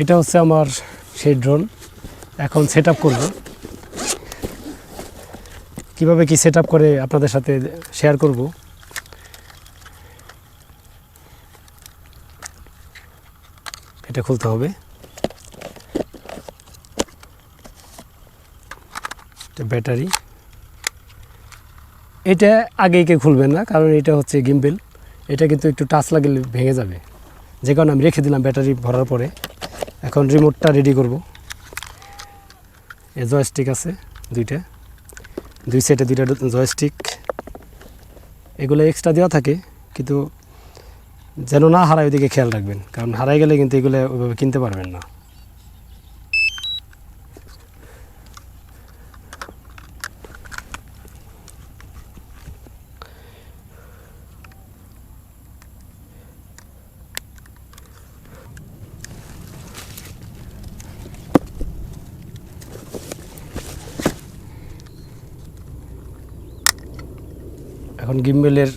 এটা হচ্ছে আমার সেই ড্রোন এখন সেট আপ করব। কীভাবে কি সেট আপ করে আপনাদের সাথে শেয়ার করব? এটা খুলতে হবে। ব্যাটারি। এটা আগে কেউ খুলবেন না, কারণ এটা হচ্ছে গিম্বেল এটা কিন্তু একটু টাচ লাগলে ভেঙে যাবে। যে কারণে আমি রেখে দিলাম ব্যাটারি ভরার পরে। এখন রিমোটটা রেডি করব। এ জয়স্টিক আছে দুইটা। দুই সেটে দুইটা জয়স্টিক এগুলো এক্সট্রা দেওয়া থাকে, কিন্তু যেন না হারায় ওইদিকে খেয়াল রাখবেন। কারণ হারাই গেলে কিন্তু এগুলো ওইভাবে কিনতে পারবেন না। এখন গিম্বেলের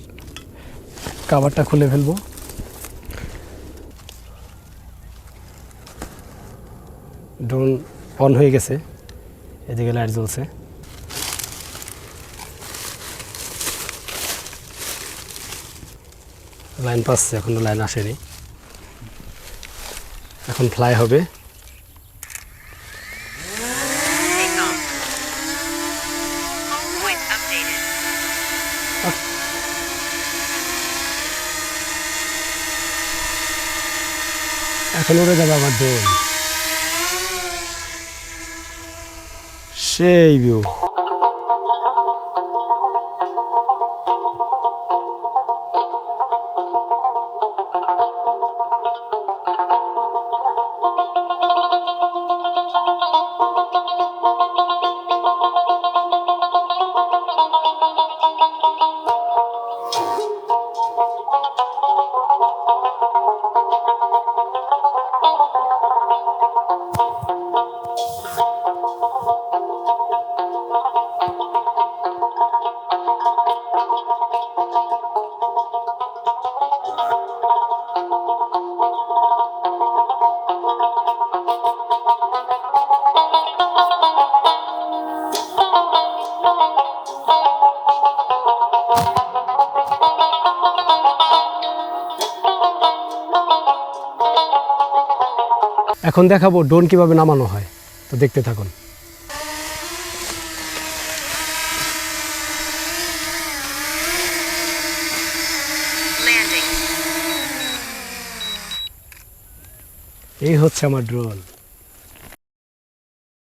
কাভারটা খুলে ফেলব। ড্রোন অন হয়ে গেছে, এদিকে লাইট জ্বলছে। লাইন পাচ্ছে, এখনও লাইন আসেনি। এখন ফ্লাই হবে। এখন উড়ে যাবে আমার দোল। সেই ভিউ এখন দেখাবো ড্রোন কীভাবে নামানো হয় তো দেখতে থাকুন। এই হচ্ছে আমার ড্রোন